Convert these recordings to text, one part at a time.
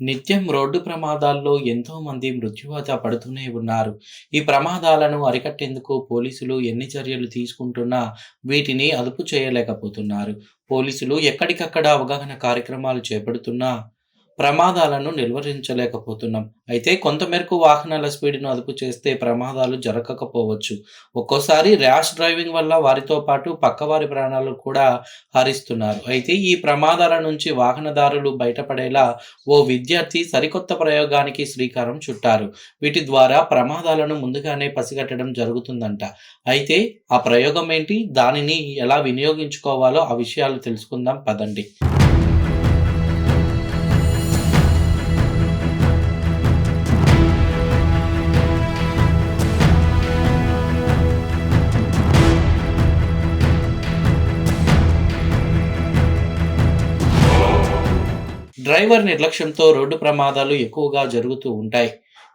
నిత్యం రోడ్డు ప్రమాదాల్లో ఎంతో మంది మృత్యువాత పడుతూనే ఉన్నారు. ఈ ప్రమాదాలను అరికట్టేందుకు పోలీసులు ఎన్ని చర్యలు తీసుకుంటున్నా వీటిని అదుపు చేయలేకపోతున్నారు. పోలీసులు ఎక్కడికక్కడ అవగాహన కార్యక్రమాలు చేపడుతున్నా ప్రమాదాలను నిర్వహించలేకపోతున్నాం. అయితే కొంతమేరకు వాహనాల స్పీడ్ను అదుపు చేస్తే ప్రమాదాలు జరగకపోవచ్చు. ఒక్కోసారి ర్యాష్ డ్రైవింగ్ వల్ల వారితో పాటు పక్కవారి ప్రాణాలు కూడా హరిస్తున్నారు. అయితే ఈ ప్రమాదాల నుంచి వాహనదారులు బయటపడేలా ఓ విద్యార్థి సరికొత్త ప్రయోగానికి శ్రీకారం చుట్టారు. వీటి ద్వారా ప్రమాదాలను ముందుగానే పసిగట్టడం జరుగుతుందంట. అయితే ఆ ప్రయోగం ఏంటి? దానిని ఎలా వినియోగించుకోవాలో ఆ విషయాలు తెలుసుకుందాం. పదండి. డ్రైవర్ నిర్లక్ష్యంతో రోడ్డు ప్రమాదాలు ఎక్కువగా జరుగుతూ ఉంటాయి.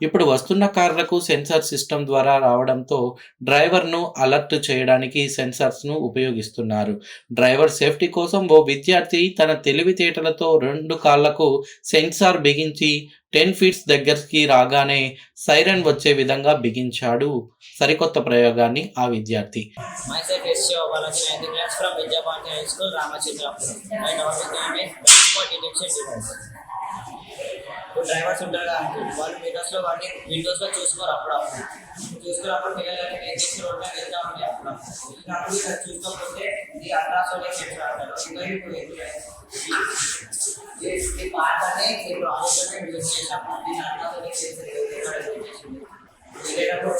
ఇప్పుడు వస్తున్న కార్లకు సెన్సార్ సిస్టమ్ ద్వారా రావడంతో డ్రైవర్ను అలర్ట్ చేయడానికి సెన్సార్స్ను ఉపయోగిస్తున్నారు. డ్రైవర్ సేఫ్టీ కోసం ఓ విద్యార్థి తన తెలివితేటలతో రెండు కాళ్ళకు సెన్సార్ బిగించి టెన్ ఫీట్స్ దగ్గరికి రాగానే సైరన్ వచ్చే విధంగా బిగించాడు. సరికొత్త ప్రయోగాన్ని ఆ విద్యార్థి. Myself is Shiva Balaji, 9th class from Vidyabhanti High School, Ramachandrapuram. My novel name is Passport Detection Device. ఇప్పుడు డ్రైవర్స్ ఉంటారు కదా వాళ్ళు విండోస్లో వాడిని విండోస్లో చూసుకోరు అప్పుడప్పుడు చూసుకున్నప్పుడు పిల్లలు ఏం చేసి రోడ్ మీద వెళ్తా ఉంటే అప్పుడు వెళ్ళినప్పుడు ఇక్కడ చూసుకోకపోతే ఈ అల్ట్రాసోనిక్ సెన్సర్ అంటారు ఇంకా ఇప్పుడు ఈ- ఈ పార్ట్ అనే ఈ ప్రాజెక్ట్ అనేది యూజ్ చేసినప్పుడు దీని అల్ట్రాసోనిక్ సెన్సర్ చేసింది వెళ్ళేటప్పుడు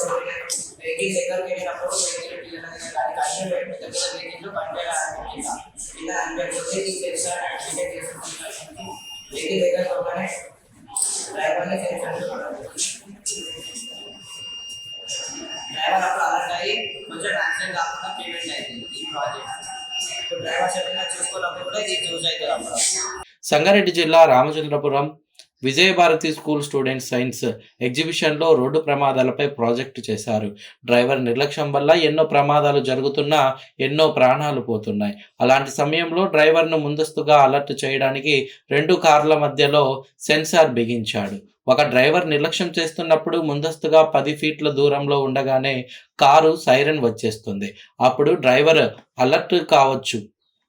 వెహికల్ దగ్గరికి వెళ్ళినప్పుడు వెహికల్ పిల్లల దగ్గర కానీ కష్టం పెట్టి పెద్ద పెద్ద వెహికల్ పనిచేయాలి ఇలా చేసుకుంటున్నాను దగ్గర పోగానే డ్రైవర్ అప్పుడు అలర్ట్ అయ్యి కొంచెం యాక్సిడెంట్ కాకుండా అవుతుంది ఈ ప్రాజెక్ట్ డ్రైవర్ చూసుకున్నప్పుడు కూడా ఇది యూజ్ అవుతుంది అప్పుడు సంగారెడ్డి జిల్లా Ramachandrapuram Vijayabharathi school students science ఎగ్జిబిషన్లో రోడ్డు ప్రమాదాలపై ప్రాజెక్టు చేశారు. డ్రైవర్ నిర్లక్ష్యం వల్ల ఎన్నో ప్రమాదాలు జరుగుతున్నా ఎన్నో ప్రాణాలు పోతున్నాయి. అలాంటి సమయంలో డ్రైవర్ను ముందస్తుగా అలర్ట్ చేయడానికి రెండు కార్ల మధ్యలో సెన్సార్ బిగించాడు. ఒక డ్రైవర్ నిర్లక్ష్యం చేస్తున్నప్పుడు ముందస్తుగా పది ఫీట్ల దూరంలో ఉండగానే కారు సైరన్ వచ్చేస్తుంది. అప్పుడు డ్రైవర్ అలర్ట్ కావచ్చు.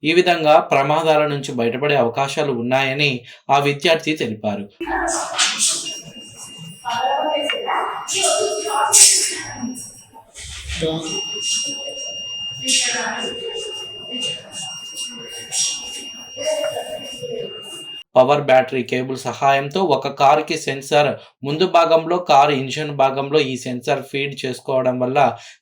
ఈ విధంగా ప్రమాదాల నుంచి బయటపడే అవకాశాలు ఉన్నాయని ఆ విద్యార్థి తెలిపారు. పవర్ బ్యాటరీ కేబుల్ సహాయంతో ఒక కారుకి సెన్సార్ ముందు భాగంలో కారు ఇంజిన్ భాగంలో ఈ సెన్సార్ ఫీడ్ చేసుకోవడం వల్ల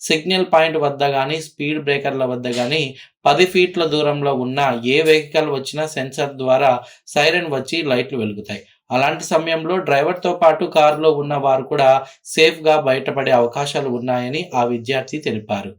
సిగ్నల్ పాయింట్ వద్ద కానీ స్పీడ్ బ్రేకర్ల వద్ద కానీ పది ఫీట్ల దూరంలో ఉన్న ఏ వెహికల్ వచ్చినా సెన్సార్ ద్వారా సైరన్ వచ్చి లైట్లు వెలుగుతాయి. అలాంటి సమయంలో డ్రైవర్తో పాటు కారులో ఉన్న వారు కూడా సేఫ్గా బయటపడే అవకాశాలు ఉన్నాయని ఆ విద్యార్థి తెలిపారు.